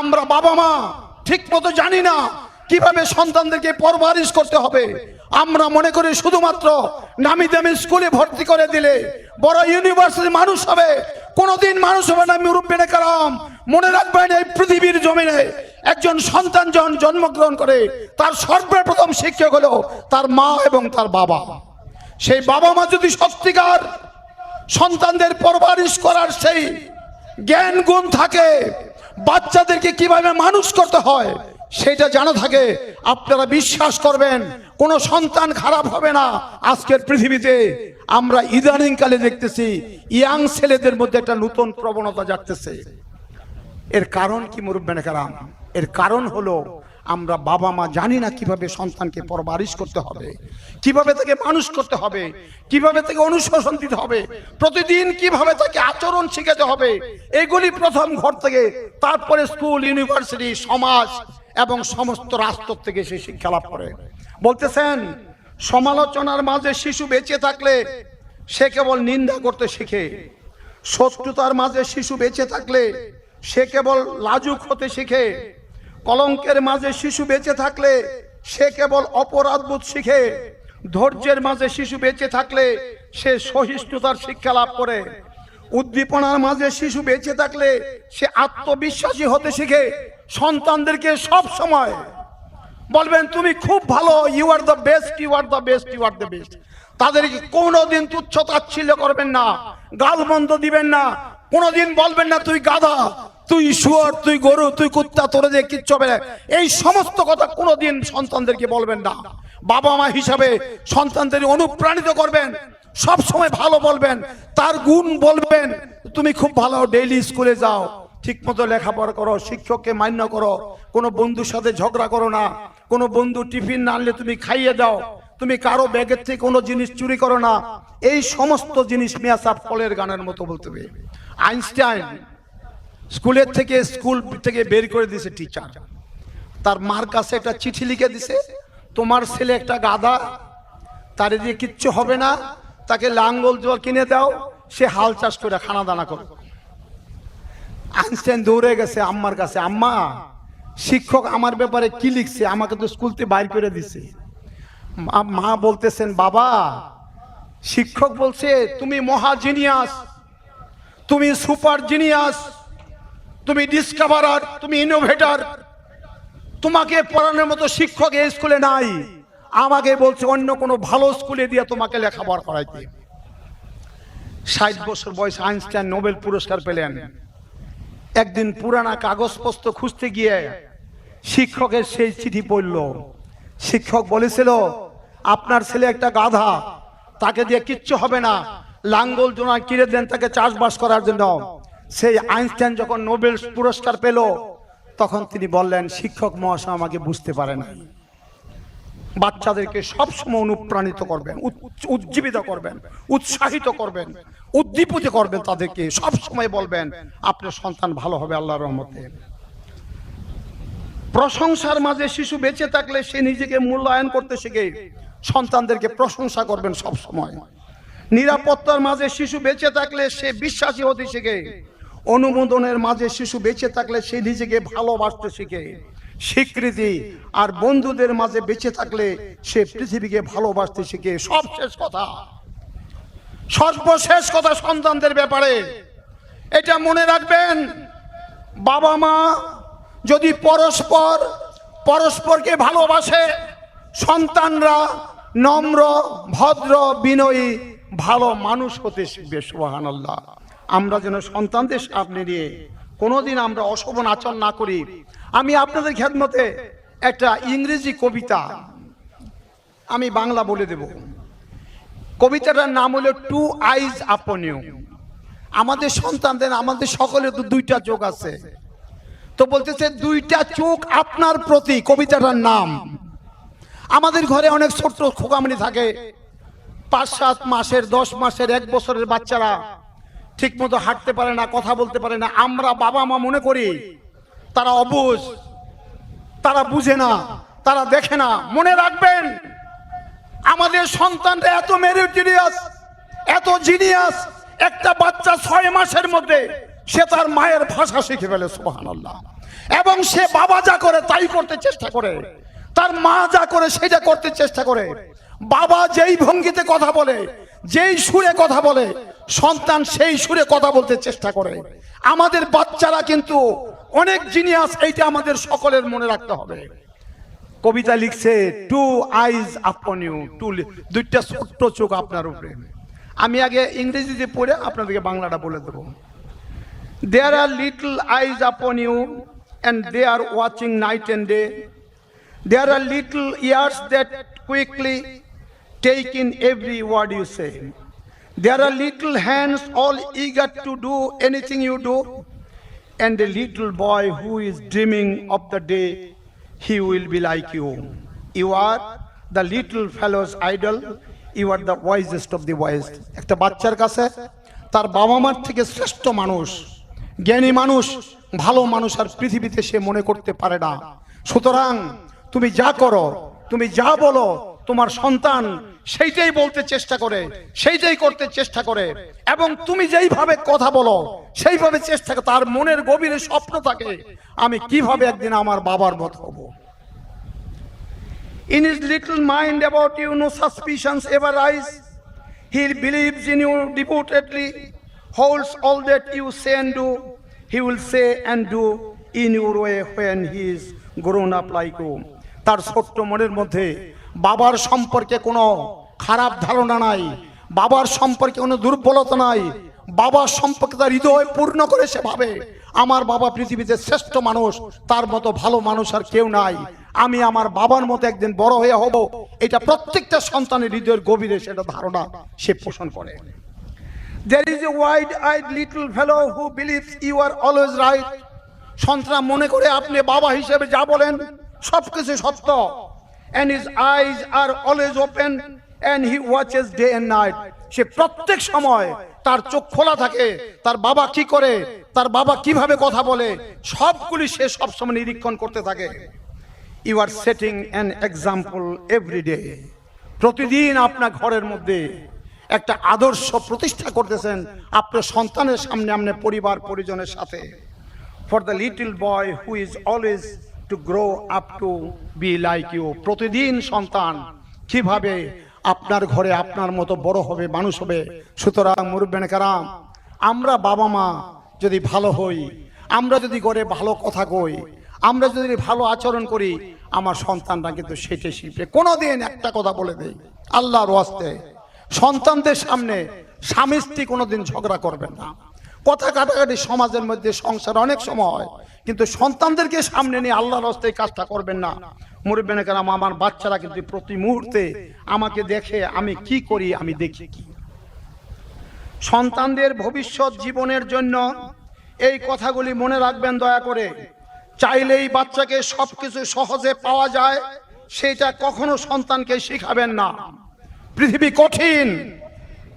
আমরা বাবা মা ঠিক মতো জানি না কীভাবে সন্তানদেরকে পরবারিশ করতে হবে। আমরা মনে করি শুধুমাত্র নামি দামি স্কুলে ভর্তি করে দিলে বড় ইউনিভার্সিটি মানুষ হবে। কোনোদিন মানুষ হবে না মুরব্বিনে কালাম। মনে রাখবেন এই পৃথিবীর জমিনে একজন সন্তান যখন জন্মগ্রহণ করে, তার সর্বপ্রথম শিক্ষক হলো তার মা এবং তার বাবা। সেই বাবা মা যদি সত্যিকার সন্তানদের পরবারিশ করার সেই জ্ঞান, গুণ থাকে বাচ্চাদেরকে কীভাবে মানুষ করতে হয়, সেটা জানা থাকে। আপনারা বিশ্বাস করবেন, কোন সন্তান খারাপ হবে না আজকের পৃথিবীতে। আমরা ইদানিং কালে দেখতেছি, ইয়াং ছেলেদের মধ্যে একটা নতুন প্রবণতা যাচ্ছে এর কারণ কি মুরব্বেন কারাম এর কারণ হলো আমরা বাবা মা জানি না কীভাবে সন্তানকে পরবারিশ করতে হবে, কীভাবে তাকে মানুষ করতে হবে, কীভাবে তাকে অনুশাসন দিতে হবে, প্রতিদিন কীভাবে তাকে আচরণ শিখাতে হবে, এগুলি প্রথম ঘর থেকে তারপরে স্কুল, ইউনিভার্সিটি, সমাজ এবং সমস্ত রাষ্ট্র থেকে সে শিক্ষা লাভ করে। বলতেছেন, সমালোচনার মাঝে শিশু বেঁচে থাকলে সে কেবল নিন্দা করতে শিখে, শত্রুতার মাঝে শিশু বেঁচে থাকলে সে কেবল লাজুক হতে শিখে কলঙ্কের মাঝে শিশু বেঁচে থাকলে সে কেবল অপরাধবোধ শিখে। ধৈর্যের মাঝে শিশু বেঁচে থাকলে সে সহিষ্ণুতার শিক্ষা লাভ করে। উদ্দীপনার মাঝে শিশু বেঁচে থাকলে সে আত্মবিশ্বাসী হতে শিখে। সন্তানদেরকে সব সময় বলবেন, তুমি খুব ভালো you are the best you are the best you are the best তাদেরকে কোনোদিন তুচ্ছ তাচ্ছিল্য করবেন না, গালমন্দ দিবেন না। কোনোদিন বলবেন না, তুই গাধা তুই শুয়ার, তুই গরু, তুই কুত্তা, তোরে যে কিচ্ছু হবে। এই সমস্ত কথা কোনোদিন সন্তানদেরকে বলবেন না। বাবা মা হিসাবে সন্তানদের অনুপ্রাণিত করবেন, সব সময় ভালো বলবেন, তার গুণ বলবেন। তুমি খুব ভালো ডেইলি স্কুলে যাও ঠিক মতো লেখাপড়া করো, শিক্ষককে মান্য করো, কোনো বন্ধুর সাথে ঝগড়া করো না, কোনো বন্ধু টিফিন না আনলে তুমি খাইয়ে দাও, তুমি কারও ব্যাগের থেকে কোনো জিনিস চুরি করো না। এই সমস্ত জিনিস মিয়াসাব ফলের গানের মতো বলতে হবে। আইনস্টাইন স্কুলের থেকে স্কুল থেকে বের করে দিয়েছে টিচার তার মার কাছে একটা চিঠি লিখে দিছে, তোমার ছেলে একটা গাধা, তার দিয়ে কিচ্ছু হবে না, তাকে লাঙ্গল জল কিনে দাও, সে হাল চাষ করে খানা দানা করে। আইনস্টাইন দৌড়ে গেছে আম্মার কাছে, আম্মা, শিক্ষক আমার ব্যাপারে কি লিখছে? আমাকে তো স্কুলতে বাইর করে দিছে। মা- মা বলতেছেন, বাবা, শিক্ষক বলছে, তুমি মহা জিনিয়াস তুমি সুপার জিনিয়াস তুমি ডিসকভারার তুমি ইনোভেটর তোমাকে পড়ানোর মতো শিক্ষক এই স্কুলে নাই। আমাকে বলছে, অন্য কোনো ভালো স্কুলে দিয়ে তোমাকে লেখাপড়া করাইতে। ষাট বছর বয়স আইনস্টাইন নোবেল পুরস্কার পেলেন। একদিন পুরানা কাগজপত্র খুঁজতে গিয়ে শিক্ষকের সেই চিঠি পড়ল। শিক্ষক বলেছিল, আপনার ছেলে একটা গাধা, তাকে দিয়ে কিচ্ছু হবে না। লাঙ্গল জোনা কিনে দেন তাকে চাষবাস করার জন্য। সেই আইনস্টাইন যখন নোবেল পুরস্কার পেল, তখন তিনি বললেন, শিক্ষক মহাশয় আমাকে বুঝতে পারে না বাচ্চাদেরকে সবসময় অনুপ্রাণিত করবেন উজ্জীবিত করবেন, উৎসাহিত করবেন, উদ্দীপিত করবেন তাদেরকে। সব সময় বলবেন, আপনার সন্তান ভালো হবে আল্লাহ রহমতে। প্রশংসার মাঝে শিশু বেঁচে থাকলে সে নিজেকে মূল্যায়ন করতে শিখে। সন্তানদেরকে প্রশংসা করবেন সব সময় নিরাপত্তার মাঝে শিশু বেঁচে থাকলে সে বিশ্বাসী হতে শিখে। অনুমোদনের মাঝে শিশু বেঁচে থাকলে সে নিজেকে ভালোবাসতে শিখে। স্বীকৃতি আর বন্ধুদের মাঝে বেঁচে থাকলে সে পৃথিবীকে ভালোবাসতে শিখে। সব শেষ কথা। সর্বশেষ কথা সন্তানদের ব্যাপারে। এটা মনে রাখবেন, বাবা মা যদি পরস্পর, পরস্পরকে ভালোবাসে, সন্তানরা নম্র, ভদ্র, বিনয়ী, ভালো মানুষ হতে শিখবে সুবাহান আল্লাহ আমরা যেন সন্তানদের সামনে নিয়ে কোনোদিন আমরা অশোভন আচরণ না করি। আমি আপনাদের খেদমতে একটা ইংরেজি কবিতা আমি বাংলা বলে দেব। কবিতাটার নাম হলো টু আইজ আপন ইউ। আমাদের সন্তানদের, আমাদের সকলের তো দুইটা চোখ আছে। তো বলতেছে, দুইটা চোখ আপনার প্রতি, কবিতাটার নাম। আমাদের ঘরে অনেক ছোট্ট খোকামনি থাকে। পাঁচ সাত মাসের, দশ মাসের, এক বছরের বাচ্চারা ঠিক মতো হাঁটতে পারে না, কথা বলতে পারে না। আমরা বাবা মা মনে করি, তারা অবুঝ তারা বুঝে না, তারা দেখে না। মনে রাখবেন, আমাদের সন্তানরা এত মেরিটোরিয়াস এত জিনিয়াস একটা বাচ্চা ছয় মাসের মধ্যে সে তার মায়ের ভাষা শিখে ফেলে সোহান আল্লাহ এবং সে বাবা যা করে তাই করতে চেষ্টা করে। তার মা যা করে সেটা করতে চেষ্টা করে। বাবা যেই ভঙ্গিতে কথা বলে, যেই সুরে কথা বলে সন্তান সেই সুরে কথা বলতে চেষ্টা করে। আমাদের বাচ্চারা কিন্তু অনেক জিনিয়াস এইটা আমাদের সকলের মনে রাখতে হবে। কবিতা লিখছে two eyes upon you two দুইটা ছোট্ট চোখ আপনার উপরে। আমি আগে ইংরেজিতে পড়ে আপনাদেরকে বাংলাটা বলে দেবো। দেয়ার are little eyes upon you and they are watching night and day there are little ears that quickly take in every word you say there are little hands all eager to do anything you do and a little boy who is dreaming of the day he will be like you. You are the little fellow's idol. You are the wisest of the wise. একটা বাচ্চার কাছে তার বাবা মার থেকে শ্রেষ্ঠ মানুষ জ্ঞানী মানুষ ভালো মানুষ আর পৃথিবীতে সে মনে করতে পারে না সুতরাং তুমি যা করো তুমি যা বলো তোমার সন্তান সেইটাই বলতে চেষ্টা করে, সেইটাই করতে চেষ্টা করে। এবং তুমি যেইভাবে কথা বলো, সেইভাবে চেষ্টা তার মনের গভীরে স্বপ্ন থাকে, আমি কীভাবে একদিন আমার বাবার মত হব। In is little mind about you no suspicion ever ice he believe in you devotedly holds all that you say and do he will say and do in your way when he is grown up like তার ছোট্ট মনের মধ্যে বাবার সম্পর্কে কোনো খারাপ ধারণা নাই, বাবার সম্পর্কে কোনো দুর্বলতা নাই, বাবার সম্পর্কে তার হৃদয় পূর্ণ করে সে ভাবে, আমার বাবা পৃথিবীতে শ্রেষ্ঠ মানুষ, তার মতো ভালো মানুষ আর কেউ নাই, আমি আমার বাবার মতো একদিন বড় হয়ে হব, এটা প্রত্যেকটা সন্তানের হৃদয়ের গভীরে সেটা ধারণা সে পোষণ করে There is a wide-eyed little fellow who believes you are always right. সন্তান মনে করে আপনি বাবা হিসেবে যা বলেন, সবকিছু সত্য and his eyes are always open, and he watches day and night. সে প্রত্যেক সময় তার চোখ খোলা থাকে, তার বাবা কি করে, তার বাবা কীভাবে কথা বলে, সবগুলি সে সবসময় নিরীক্ষণ করতে থাকে। You are setting an example every day প্রতিদিন আপনার ঘরের মধ্যে একটা আদর্শ প্রতিষ্ঠা করতেছেন আপনার সন্তানের সামনে, আপনার পরিবার, পরিজনের সাথে। For the little boy who is always to grow up to be like you প্রতিদিন সন্তান, কীভাবে আপনার ঘরে আপনার মতো বড় হবে, মানুষ হবে? সুতরাং মুরব্বেন কারাম, আমরা বাবা মা যদি ভালো হই, আমরা যদি ঘরে ভালো কথা কই, আমরা যদি ভালো আচরণ করি, আমার সন্তানরা কিন্তু সেটে শিখবে। কোনোদিন একটা কথা বলে দেই, আল্লাহর ওয়াস্তে, সন্তানদের সামনে স্বামী স্ত্রী কোনোদিন ঝগড়া করবেন না। কথা কাটাকাটি সমাজের মধ্যে সংসার অনেক সময় হয়। কিন্তু সন্তানদেরকে সামনে নিয়ে আল্লাহর হস্তে কাজটা করবেন না। মুরব্বেন কারাম, আমার বাচ্চারা কিন্তু প্রতি মুহূর্তে আমাকে দেখে, আমি কি করি, আমি দেখি কি। সন্তানদের ভবিষ্যৎ জীবনের জন্য এই কথাগুলি মনে রাখবেন দয়া করে। চাইলেই বাচ্চাকে সবকিছু সহজে পাওয়া যায়, সেটা কখনো সন্তানকে শিখাবেন না। পৃথিবী কঠিন,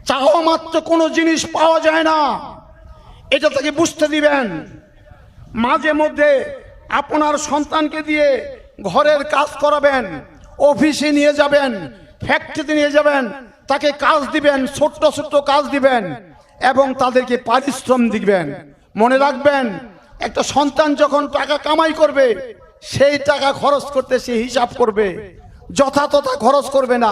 চাওয়া মাত্র কোনো জিনিস পাওয়া যায় না। এটা তাকে বুঝতে দিবেন। মাঝে মধ্যে আপনার সন্তানকে দিয়ে ঘরের কাজ করাবেন, অফিসে নিয়ে যাবেন, ফ্যাক্টরিতে নিয়ে যাবেন, তাকে কাজ দিবেন, ছোট্ট ছোট্ট কাজ দিবেন এবং তাদেরকে পারিশ্রম দিবেন। মনে রাখবেন, একটা সন্তান যখন টাকা কামাই করবে, সেই টাকা খরচ করতে সে হিসাব করবে। যথাতথা খরচ করবে না।